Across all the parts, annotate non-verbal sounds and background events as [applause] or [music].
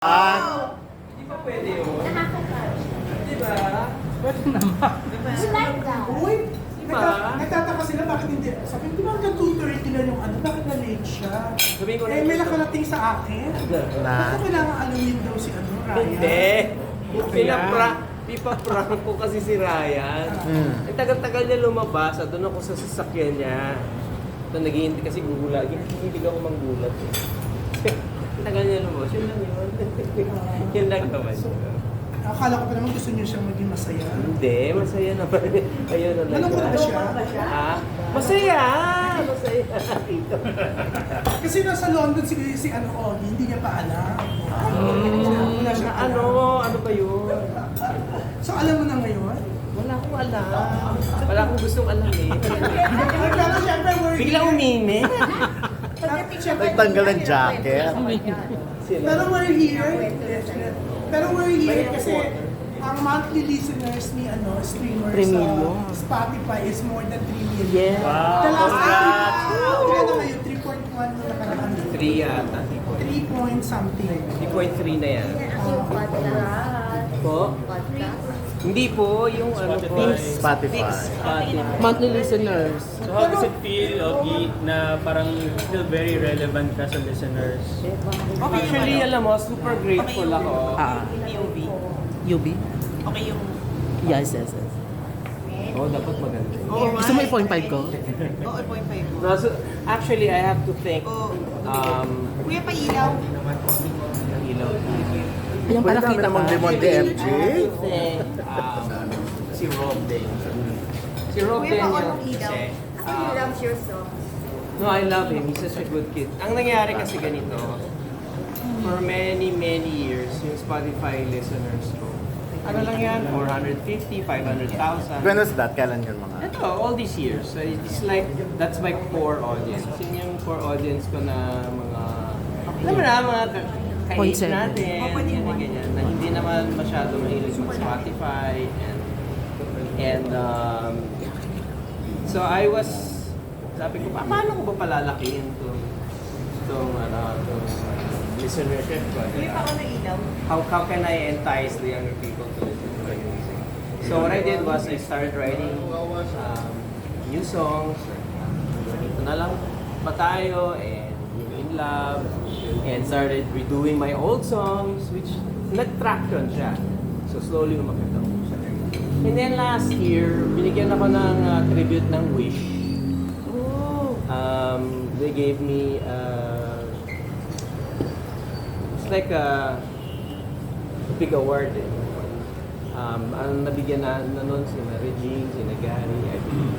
Ah, Di ba pwede yun? Nakaka-touch. Di ba? pwede naman. That? Uy, Diba? nagta- nagtataka sila bakit hindi. Sabi di ba hanggang 2.30 lang yung ano, bakit na late siya? Sabihin ko na Eh, may nakarating sa akin. Na? Bakit kailangan alumin daw si ano, Ryan? Hindi. Pinapra, pipaprank ko kasi si Ryan. Hmm. Ang tagal-tagal niya lumabas, ah, doon ako sa sasakyan niya. Ito, naghihintay kasi gugulat. Hindi ako manggulat. eh. [laughs] Tagal niya lumabas, yun lang yun. [laughs] yun lang naman. Akala ko pa naman gusto niyo siyang maging masaya. Hindi, masaya naman. [laughs] Ayun na lang. Malungkot ba siya? Ha? Masaya! [laughs] Masaya! Kasi nasa London si, si ano, Ogie, hindi niya pa alam. Wala siya Na ano? Ano ba yun? So alam mo na ngayon? Wala akong alam. Wala akong gustong syempre, we're Biglang here. umimi. Nagtanggal ng jacket. Pero we're here. Pero we're here kasi ang monthly listeners ni ano, streamers Three sa million. Spotify is more than 3 million. Yeah. The last time, ilan na ngayon? 3.1 na nakaraan. 3 yata. 3 point something. 3.3 na yan. Yung podcast. Po? Podcast. Hindi po, yung ano po. Spotify. Monthly listeners. So how does it feel, Ogie, na parang still very relevant ka sa listeners? Actually, alam mo, super grateful ako. Ah. UV. UB? Okay yung... Yes, yes, yes. Oh, dapat maganda. Oo, Gusto mo i-point five ko? Oo, point five ko. [laughs] No, so, actually, I have to thank Oo. um, Kuya, pailaw. ng ilaw. Yung pala Pwede kita naman ka. Demon DMG. I have to thank um, si Rob Daniel. Si Rob Kuya, Daniel ilaw? kasi, loves your song. No, I love him. He's such a good kid. Ang nangyari kasi ganito, for many, many years, yung Spotify listeners ko, ano lang yan? 450, 500,000. When was that? Kailan yun mga? Ito, all these years. So it's like, that's my core audience. Yun yung core audience ko na mga, alam mo na, mga ka- Point ka-age seven. natin, yan, yan, ganyan, na hindi naman masyado mahilig sa Spotify and and um, so I was sabi ko, "Pa- paano ko ba palalakihin itong itong ano, itong listenership ko? Kuya, paano ilaw? how, how can I entice the younger people to listen to my music? So what I did was I started writing um, new songs. Ito na lang ba tayo and in love and started redoing my old songs which nag-traction siya. So slowly umakit ako siya. And then last year, binigyan ako ng uh, tribute ng Wish. Um, they gave me uh, it's like a big award eh. Um, ang nabigyan na, na nun si Regine, si Gary, I believe.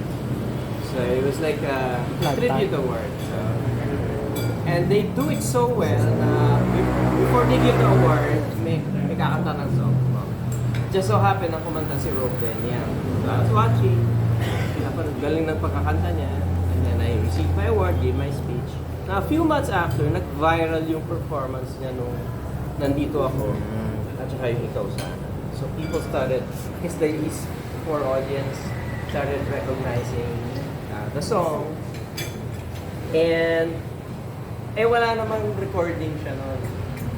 So it was like a tribute award. So, and they do it so well na be- before they give the award, may, may kakanta ng song. Just so happened na kumanta si Rob Daniel. So I was watching. Galing ng pagkakanta niya. And then I received my award, gave my speech. Now, a few months after, nag-viral yung performance niya nung nandito ako. At saka yung ikaw sana. So people started, his his core audience started recognizing uh, the song. And, eh wala namang recording siya noon.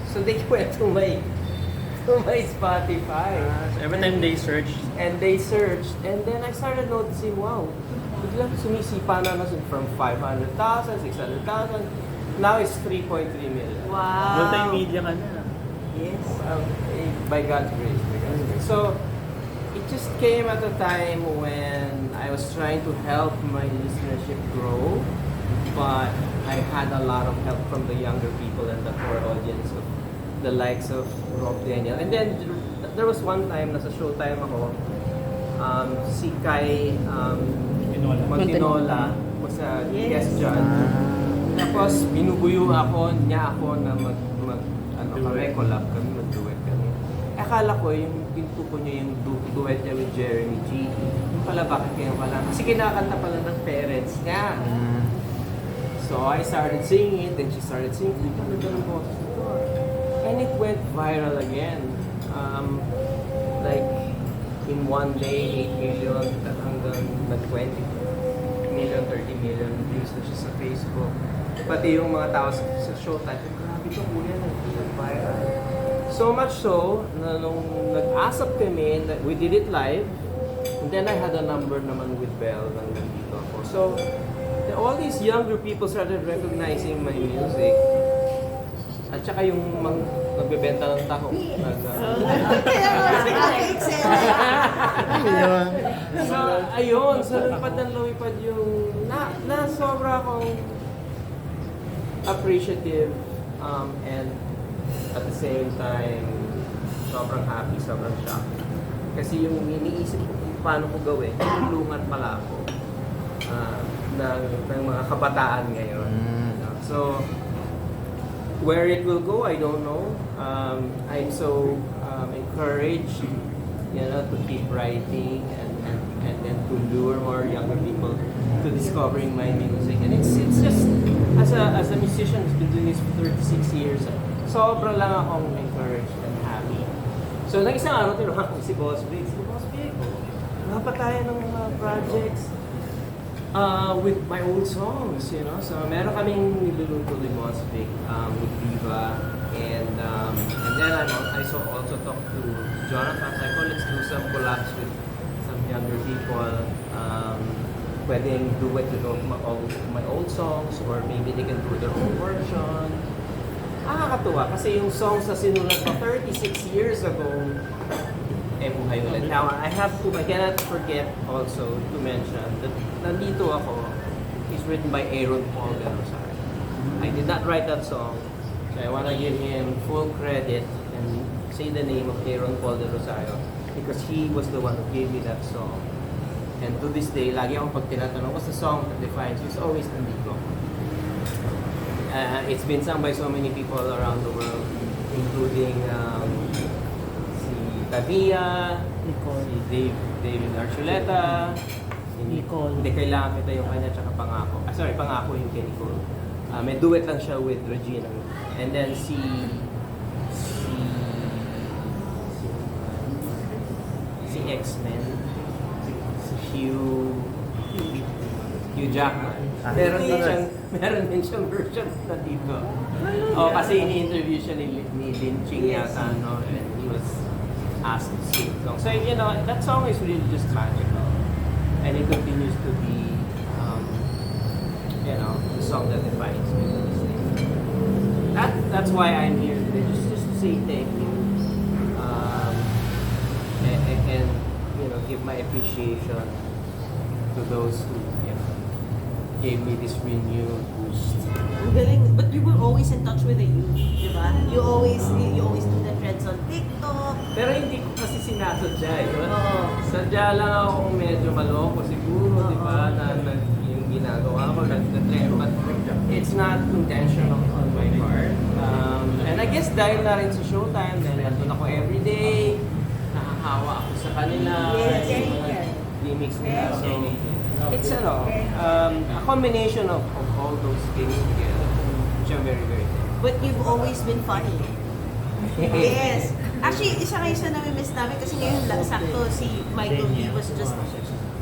So they [laughs] went to my, to my Spotify. So every time they search, And they searched, and then I started noticing, wow, biglang sumisipa na na siya from 500,000, 600,000. Now it's 3.3 million. Wow. multimedia ka na. Yes. Um, eh, by God's grace. By God's grace. So, it just came at a time when I was trying to help my listenership grow, but I had a lot of help from the younger people and the core audience of the likes of Rob Daniel. And then, there was one time, nasa showtime ako, um, si Kai um, Montinola. Montinola was a guest judge. Ah. Tapos binubuyo ako niya ako na mag, mag ano kami, collab kami, mag-duet kami. Akala ko yung pinto ko niya yung du- duet niya with Jeremy G. Yung pala bakit kayo pala? Kasi kinakanta pala ng parents niya. Mm. So I started singing it, then she started singing. Ang ganda ng boses nito. And it went viral again. Um, like, in one day, 8 million hanggang nag-20 million, 30 million views na siya sa Facebook. Pati yung mga tao sa, sa showtime, grabe to kuya, nag-viral. So much so, na nung nag-asap kami, we did it live, and then I had a number naman with Bell nang nandito ako. So, all these younger people started recognizing my music. At saka yung mang, nagbebenta ng taho. Nag, uh, [laughs] [laughs] so, ayun, so lumipad ng lumipad yung, na, na sobra akong appreciative um, and at the same time, sobrang happy, sobrang shocked. Kasi yung iniisip ko kung paano ko gawin, tulungan pala ako ah, ng, ng mga kabataan ngayon. Mm. So, where it will go, I don't know. Um, I'm so um, encouraged, you know, to keep writing and, and, and then to lure more younger people to discovering my music. And it's it's just, as a, as a musician who's been doing this for 36 years, sobra lang akong encouraged and happy. So, nag isang araw, tinawag ko si Boss Big. Si Boss Big, wala pa tayo ng mga projects uh, with my old songs, you know. So meron kaming niluluto ni Boss Vic um, with Viva and um, and then I, I so also talked to Jonathan. I ko, let's do some collabs with some younger people. Um, pwedeng duet with all my, all my old songs or maybe they can do their own version. Nakakatuwa kasi yung songs na sinulat ko 36 years ago, eh buhay ulit. Now, I have to, I cannot forget also to mention that nandito ako is written by Aaron Paul de Rosario. I did not write that song, so I want to give him full credit and say the name of Aaron Paul de Rosario because he was the one who gave me that song. And to this day, lagi akong pag tinatanong, what's the song that defines you? It's always nandito. Uh, it's been sung by so many people around the world, including um, Tavia, Nicole. si Dave, David Archuleta, si Nicole. Hindi, kailangan kita yung kanya, tsaka pangako. Ah, sorry, pangako yung kay Nicole. Ah, may duet lang siya with Regina. And then si... Si... Si, si X-Men. Si Hugh... Hugh Jackman. Ah, Meron din siyang, [laughs] meron din siyang version na dito. Oh, kasi ini-interview siya ni, ni Lin Ching yata, no? And sing the song. So, you know, that song is really just magical. And it continues to be, um, you know, the song that defines me. That, that's why I'm here today, just, just to say thank you. Um, and, and, you know, give my appreciation to those who, you know, gave me this renewed boost. But you were always in touch with the youth, di? You always, you, you always do Pero hindi ko kasi sinasadya eh. Oo. Sadya lang ako medyo maloko siguro, di ba? Na, na yung ginagawa ko, nag-trend. But it's not intentional on my part. Um, and I guess dahil na rin sa showtime, dahil nandun ako everyday, nakakawa ako sa kanila. Yes, yes, yes. gimmicks nila. So, it's ano, um, a combination of, of all those things together, which I'm very, very thankful. But you've always been funny. Yes. Actually, isa nga isa namin miss namin kasi ngayon lang sakto si Michael V was just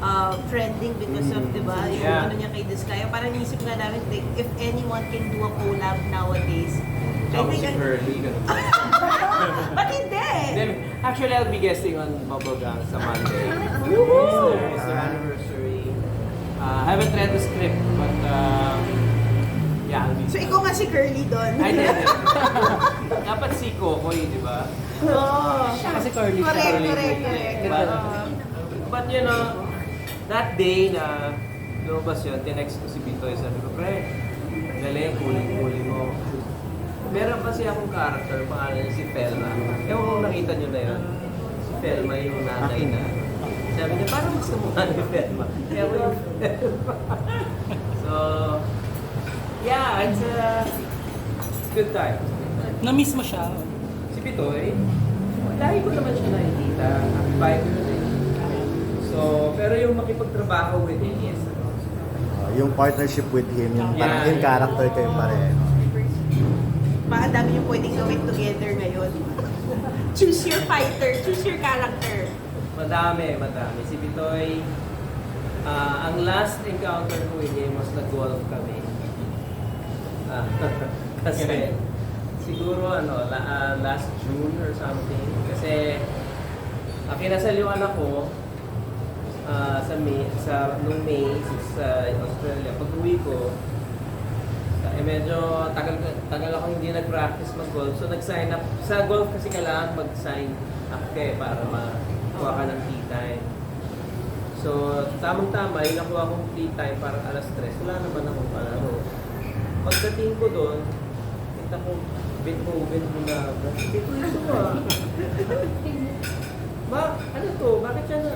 uh, trending because of, di ba, yung Yeah. ano niya kay Diskaya. Parang nisip nga namin, like, if anyone can do a collab nowadays, I think si Curly, ganun. Ba't hindi? Then, actually, I'll be guesting on Bubblegang sa Monday. It's their anniversary. Uh, I haven't read the script, but uh, yeah. So, ikaw nga si Curly doon. Ay, hindi, hindi. [laughs] Dapat si Kokoy, di ba? Oo. Kasi curly siya. Correct, Curly. correct, correct. But, but you know, that day na lumabas yun, tinext ko si Bitoy, sabi ko, pre, galing, kuling-kuling mo. Meron kasi akong character, pangalan niya si Felma. Ewan kung nakita niyo na yun. Si Felma yung nanay na. Sabi niya, parang mas kamukha ni Felma. Kaya ko yung Felma. [laughs] so, yeah, it's a good time. Na-miss mo siya. Si Pitoy, dahil ko naman siya nakikita, happy biker din. So, pero yung makipagtrabaho with him, yes. Uh, yung partnership with him, yung parang Yeah. in character kayo pareho. Baka dami yung pwedeng gawin together ngayon. [laughs] choose your fighter, choose your character. Madami, madami. Si Pitoy, ah, ang last encounter ko with him was nag-golf kami. Ah, [laughs] kasi si Siguro ano, la, ah, last June or something. Kasi uh, kinasaliwan ako ah, sa May, sa nung May sa Australia. Pag uwi ko, eh medyo tagal tagal ako hindi nag-practice mag-golf. So nag-sign up sa golf kasi kailangan mag-sign up ka eh para makuha ka ng tea time. So, tamang-tama, yung nakuha kong free time para alas 3, wala naman akong palaro. Pagdating ko doon, kita ko, Beethoven mo na, hindi ko ito ah. Ba, ano to? Bakit siya na?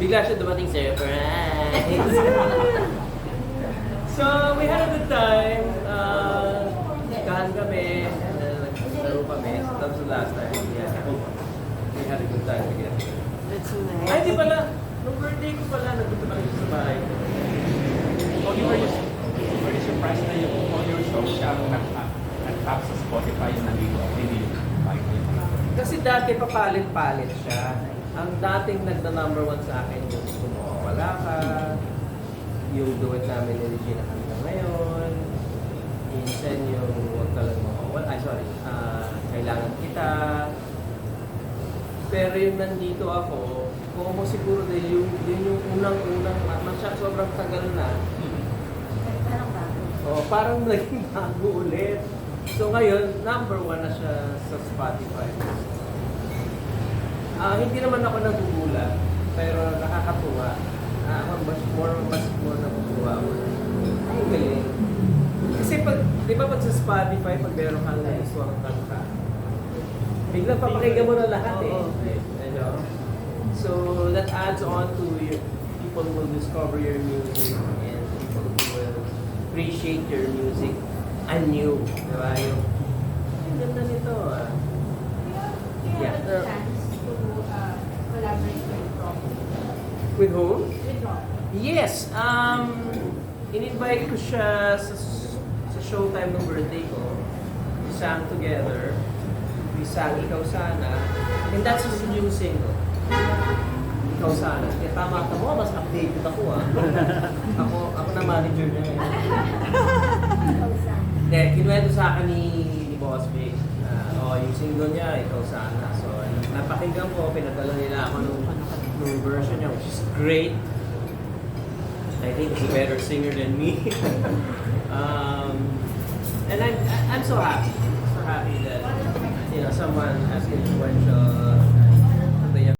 Bigla siya dumating sa'yo, so, we had a good time. Uh, kahan kami, naglaro kami. That was the last time. Yeah. We had a good time together. That's Ay, di nice. pala. Nung birthday ko pala, nagpunta pa rin sa bahay ko. Okay, were you, were you surprised na yung all your songs siya ang nag- nag-tap sa Spotify yung nandito? Hindi yung Michael. Kasi dati papalit-palit siya. Ang dating nagda-number one sa akin yung kung mawawala ka, yung duet namin ni Regina hanggang ngayon, minsan yung huwag ka lang mawawala, ay sorry, ah, kailangan kita. Pero yung nandito ako, kung mo siguro din yung, yun yung unang-unang, masya, sobrang tagal na, Parang bago. Oh, parang naging bago ulit. So ngayon, number one na siya sa Spotify. Ah, hindi naman ako nagugulat, pero nakakatuwa. Ako mas more, mas more naguguwa ako. Ay, galing. Kasi pag, di ba pag sa Spotify, pag meron kang nagustuhan ng kanta, biglang papakinggan mo na lahat eh. Medyo. So, that adds on to your, people will discover your music and people will appreciate your music anew. Di ba? Yung, ang ganda nito ah. Yeah. chance to uh, collaborate with Rob. With whom? With Rob. Yes, um, in-invite ko siya sa, sa showtime ng birthday ko. We sang together. We sang Ikaw Sana. And that's his new single. Ikaw Sana. Kaya tama ka mo, mas updated ako ah. [laughs] ako, ako na manager niya ngayon. Hindi, kinuwento sa akin ni, ni Boss Big. na oh, yung single niya, Ikaw Sana. So, napakinggan ko, pinadala nila ako nung, nung version niya, which is great. I think he's a better singer than me. [laughs] um, and I'm I'm so happy, so happy that you know someone as influential